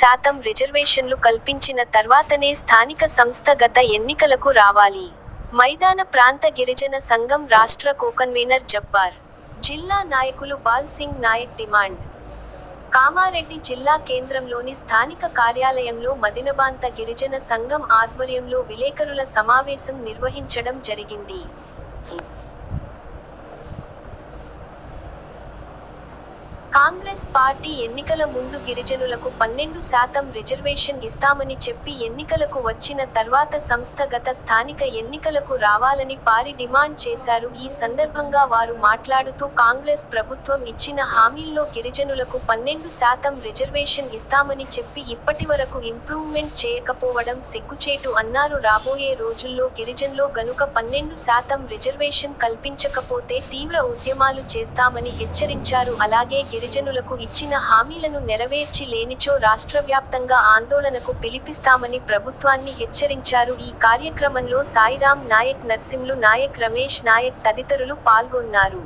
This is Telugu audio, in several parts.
శాతం రిజర్వేషన్లు కల్పించిన తర్వాతనే స్థానిక సంస్థగత ఎన్నికలకు రావాలి. మైదాన ప్రాంత గిరిజన సంఘం రాష్ట్ర కోకన్వీనర్ జబ్బార్. జిల్లా నాయకులు బాల్ సింగ్ నాయక్ డిమాండ్. కామారెడ్డి జిల్లా కేంద్రంలోని స్థానిక కార్యాలయంలో మదినబాంత గిరిజన సంఘం ఆధ్వర్యంలో విలేకరుల సమావేశం నిర్వహించడం జరిగింది. కాంగ్రెస్ పార్టీ ఎన్నికల ముందు గిరిజనులకు పన్నెండు శాతం రిజర్వేషన్ ఇస్తామని చెప్పి ఎన్నికలకు వచ్చిన తర్వాత సంస్థగత స్థానిక ఎన్నికలకు రావాలని పారి డిమాండ్ చేశారు. ఈ సందర్భంగా వారు మాట్లాడుతూ కాంగ్రెస్ ప్రభుత్వం ఇచ్చిన హామీల్లో గిరిజనులకు పన్నెండు శాతం రిజర్వేషన్ ఇస్తామని చెప్పి ఇప్పటివరకు ఇంప్రూవ్మెంట్ చేయకపోవడం సిగ్గుచేటు అన్నారు. రాబోయే రోజుల్లో గిరిజన్లో గనుక పన్నెండు శాతం రిజర్వేషన్ కల్పించకపోతే తీవ్ర ఉద్యమాలు చేస్తామని హెచ్చరించారు. అలాగే గిరిజనులకు ఇచ్చిన హామీలను నెరవేర్చి లేనిచో రాష్ట్ర వ్యాప్తంగా ఆందోళనకు పిలిపిస్తామని ప్రభుత్వాన్ని హెచ్చరించారు. ఈ కార్యక్రమంలో సాయిరాం నాయక్ నర్సింలు నాయక్ రమేష్ నాయక్ తదితరులు పాల్గొన్నారు.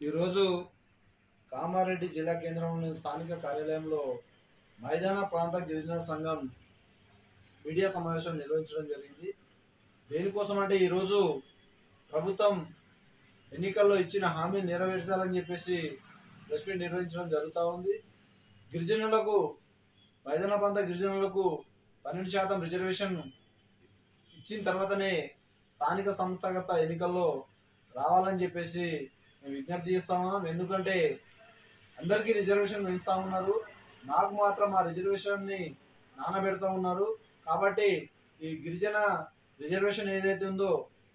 ఈరోజు కామారెడ్డి జిల్లా కేంద్రంలోని స్థానిక కార్యాలయంలో మైదాన ప్రాంత గిరిజన సంఘం మీడియా సమావేశం నిర్వహించడం జరిగింది. దేనికోసం అంటే ఈరోజు ప్రభుత్వం ఎన్నికల్లో ఇచ్చిన హామీ నెరవేర్చాలని చెప్పేసి ప్రెస్ మీట్ నిర్వహించడం జరుగుతూ ఉంది. గిరిజనులకు మైదాన ప్రాంత గిరిజనులకు పన్నెండు శాతం రిజర్వేషన్ ఇచ్చిన తర్వాతనే స్థానిక సంస్థాగత ఎన్నికల్లో రావాలని చెప్పేసి మేము విజ్ఞప్తి చేస్తా ఉన్నాం. ఎందుకంటే అందరికీ రిజర్వేషన్ పెంచుతా ఉన్నారు. నాకు మాత్రం ఆ రిజర్వేషన్ని నానబెడతా ఉన్నారు. కాబట్టి ఈ గిరిజన రిజర్వేషన్ ఏదైతే ఉందో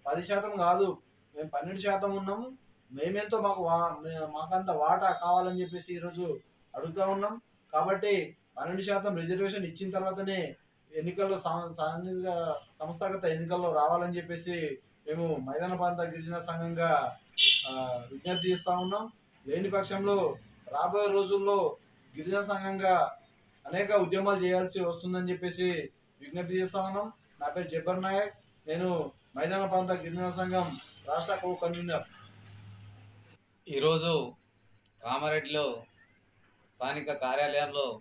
పది శాతం కాదు మేము పన్నెండు శాతం ఉన్నాము మేమెంతో మాకు వా మాకంత వాటా కావాలని చెప్పేసి ఈరోజు అడుగుతా ఉన్నాం. కాబట్టి పన్నెండు శాతం రిజర్వేషన్ ఇచ్చిన తర్వాతనే ఎన్నికల్లో సాంఘిక సంస్థాగత ఎన్నికల్లో రావాలని చెప్పేసి మేము మైదాన ప్రాంత గిరిజన సంఘంగా విజ్ఞప్తి చేస్తా ఉన్నాం. లేని పక్షంలో రాబోయే రోజుల్లో గిరిజన సంఘంగా అనేక ఉద్యమాలు చేయాల్సి వస్తుందని చెప్పేసి విజ్ఞప్తి చేస్తా ఉన్నాం. నా పేరు జబ్బర్ నాయక్. నేను మైదాన ప్రాంత గిరిజన సంఘం రాష్ట్ర కో కన్వీనర్. ఈరోజు కామారెడ్డిలో స్థానిక కార్యాలయంలో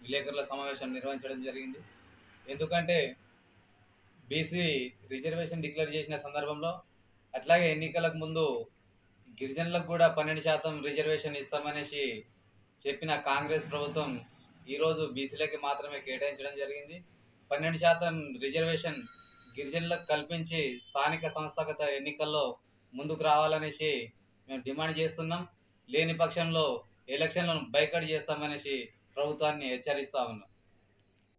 విలేకరుల సమావేశం నిర్వహించడం జరిగింది. ఎందుకంటే బీసీ రిజర్వేషన్ డిక్లేర్ చేసిన సందర్భంలో అట్లాగే ఎన్నికలకు ముందు గిరిజనులకు కూడా పన్నెండు శాతం రిజర్వేషన్ ఇస్తామనేసి చెప్పిన కాంగ్రెస్ ప్రభుత్వం ఈరోజు బీసీలకి మాత్రమే కేటాయించడం జరిగింది. పన్నెండు శాతం రిజర్వేషన్ గిరిజనులకు కల్పించి స్థానిక సంస్థాగత ఎన్నికల్లో ముందుకు రావాలనేసి మేము డిమాండ్ చేస్తున్నాం. లేని పక్షంలో ఎలక్షన్లను బైకట్ చేస్తామనేసి ప్రభుత్వాన్ని హెచ్చరిస్తా ఉన్నాం.